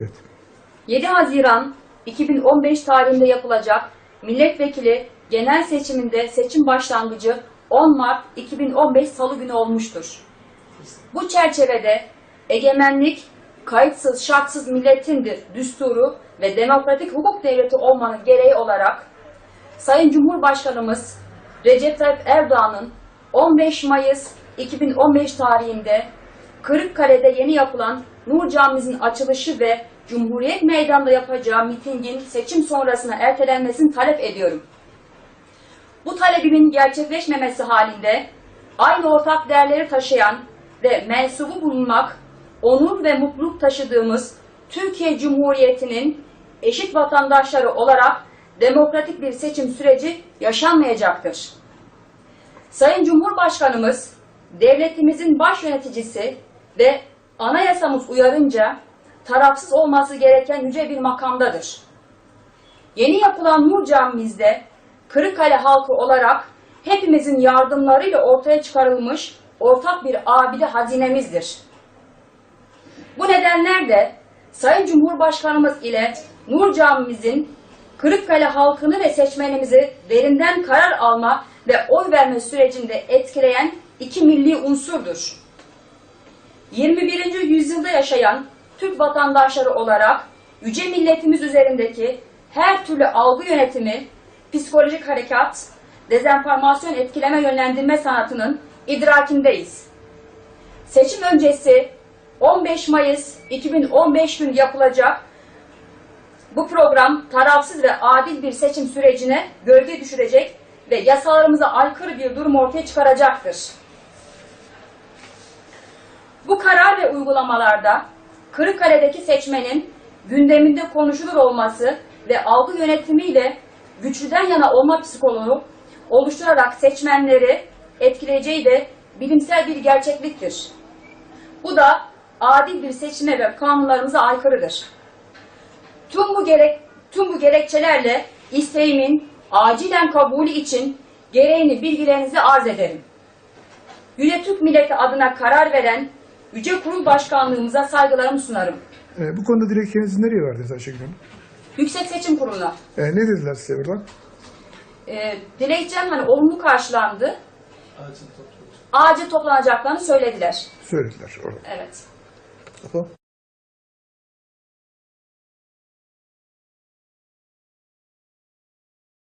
Evet. 7 Haziran 2015 tarihinde yapılacak milletvekili genel seçiminde seçim başlangıcı 10 Mart 2015 Salı günü olmuştur. Bu çerçevede egemenlik kayıtsız şartsız milletindir düsturu ve demokratik hukuk devleti olmanın gereği olarak Sayın Cumhurbaşkanımız Recep Tayyip Erdoğan'ın 15 Mayıs 2015 tarihinde Kırıkkale'de yeni yapılan Nur Camimizin açılışı ve Cumhuriyet Meydanı'nda yapacağı mitingin seçim sonrasına ertelenmesini talep ediyorum. Bu talebimin gerçekleşmemesi halinde aynı ortak değerleri taşıyan ve mensubu bulunmak, onur ve mutluluk taşıdığımız Türkiye Cumhuriyeti'nin eşit vatandaşları olarak demokratik bir seçim süreci yaşanmayacaktır. Sayın Cumhurbaşkanımız, devletimizin baş yöneticisi ve anayasamız uyarınca tarafsız olması gereken yüce bir makamdadır. Yeni yapılan Nur Camimizde Kırıkkale halkı olarak hepimizin yardımlarıyla ortaya çıkarılmış ortak bir abide hazinemizdir. Bu nedenlerle Sayın Cumhurbaşkanımız ile Nur Camimizin Kırıkkale halkını ve seçmenimizi derinden karar alma ve oy verme sürecinde etkileyen iki milli unsurdur. 21. yüzyılda yaşayan Türk vatandaşları olarak yüce milletimiz üzerindeki her türlü algı yönetimi, psikolojik harekat, dezenformasyon etkileme yönlendirme sanatının idrakindeyiz. Seçim öncesi 15 Mayıs 2015 gün yapılacak bu program tarafsız ve adil bir seçim sürecine gölge düşürecek ve yasalarımıza aykırı bir durum ortaya çıkaracaktır. Bu karar ve uygulamalarda Kırıkkale'deki seçmenin gündeminde konuşulur olması ve algı yönetimiyle güçlüden yana olma psikoloğu oluşturarak seçmenleri etkileyeceği de bilimsel bir gerçekliktir. Bu da adil bir seçime ve kanunlarımıza aykırıdır. Tüm bu gerek tüm bu gerekçelerle isteğimin acilen kabulü için gereğini bilgilerinize arz ederim. Yüce Türk milleti adına karar veren Yüce Kurul Başkanlığımıza saygılarımı sunarım. Ee, bu konuda dilekçenizi nereye verdiniz Ayşegül Hanım? Yüksek Seçim Kurulu'na. Ee, ne dediler size buradan? E, dilekçem hani olumlu karşılandı. Acil toplanacaklarını söylediler. Söylediler orada. Evet. Tamam.